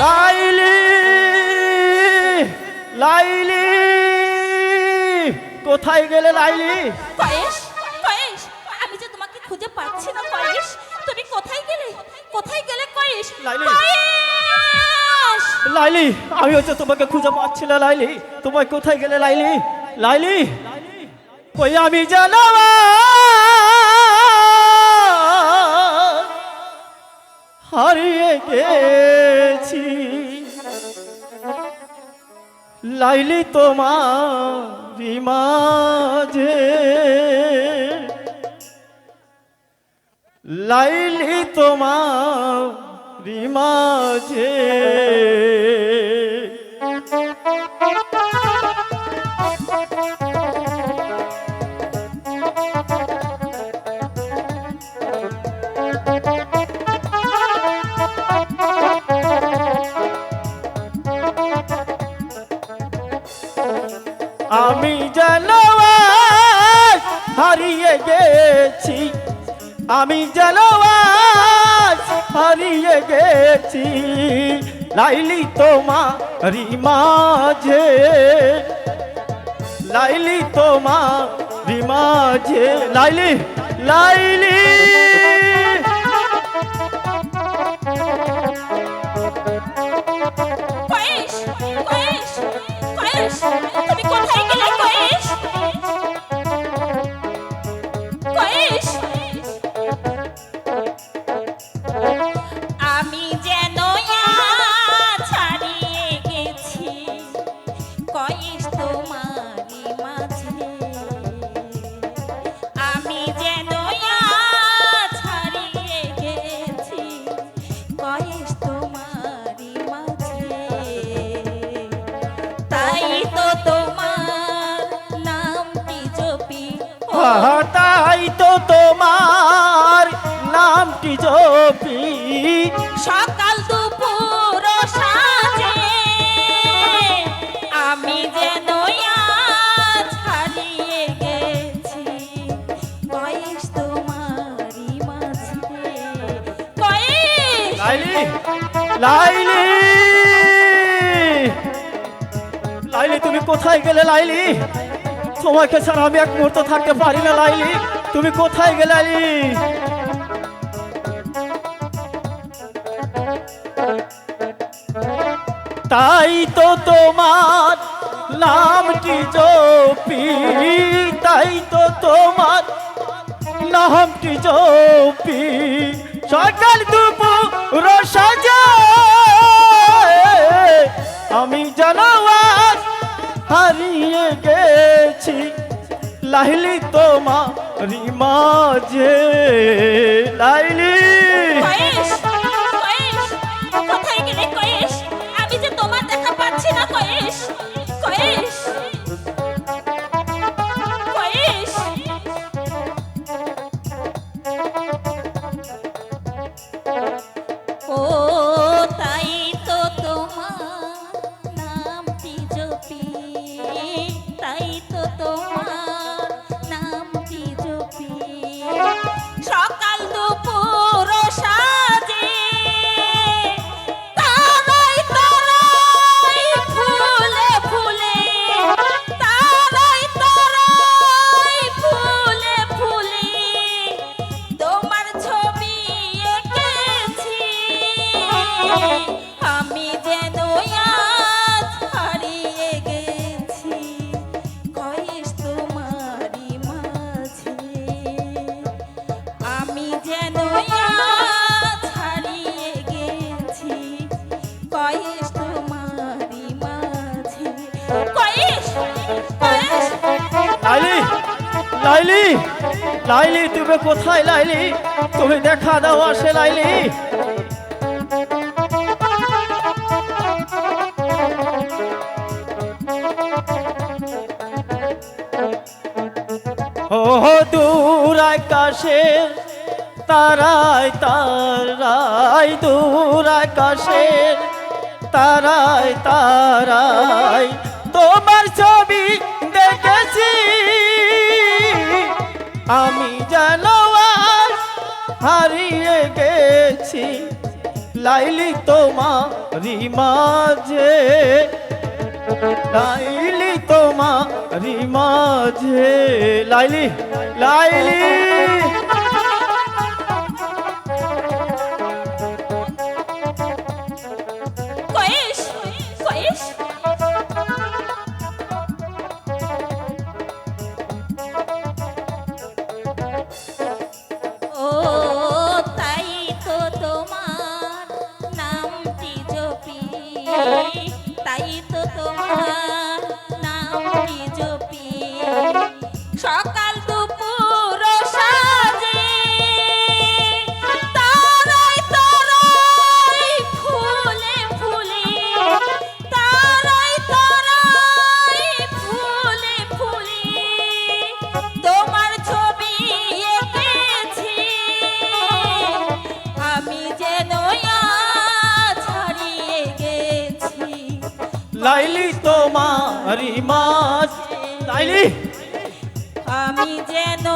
লাইলি লাইলি। কোথায় গেলে লাইলি? কয়েস কয়েস আমি যে তোমাকে খুঁজে পাচ্ছি না কয়েস তুমি কোথায় গেলে? কোথায় গেলে কয়েস লাইলি। লাইলি আমি হচ্ছে তোমাকে খুঁজে পাচ্ছি না লাইলি। তোমায় কোথায় গেলে লাইলি? লাইলি? ওই আমি জানো? হারিয়ে গেছি। লাইলি তোমার মাঝে। লাইলি তোমার মাঝে। হারিয়ে গেছি। আমি যেন হারিয়ে গেছি। লাইলি তোমারি মাঝে। লাইলি তোমারি মাঝে। লাইলি লাইলি। তুমি কোথায় গেলে? তাই তো তোমার নামটি জপি। সকাল দুপুর সাজে আমি যেন আজ হারিয়ে গেছি। বয়স তোমারই মাঝে লাইলি লাইলি। লাইলি তুমি কোথায় গেলে লাইলি? তোমাকে ছাড়া আমি এক মুহূর্ত থাকতে পারি না, লাইলি। তুমি কোথায় গেলে তাই তো তোমার নামটি জপি তাই তো তোমার নামটি জপি সকাল দুপুর সাজা। আমি জানাওয়াজ হারিয়ে গেছি লাইলি তোমারি মাঝে লাইলি। লাইলি লাইলি, তুমি কোথায় লাইলি? তুমি দেখা দাও আসে লাইলি। ও দূর আকাশে তারাই তারাই দূর আকাশে তারাই তারাই তোমার ছবি দেখেছি। আমি জানোয়ার হারিয়ে গেছি লাইলি তোমারি মাঝে। লাইলি তোমারি মাঝে। লাইলি লাইলি। লাইলি তোমারি মাছ লাইলি! আমি যেন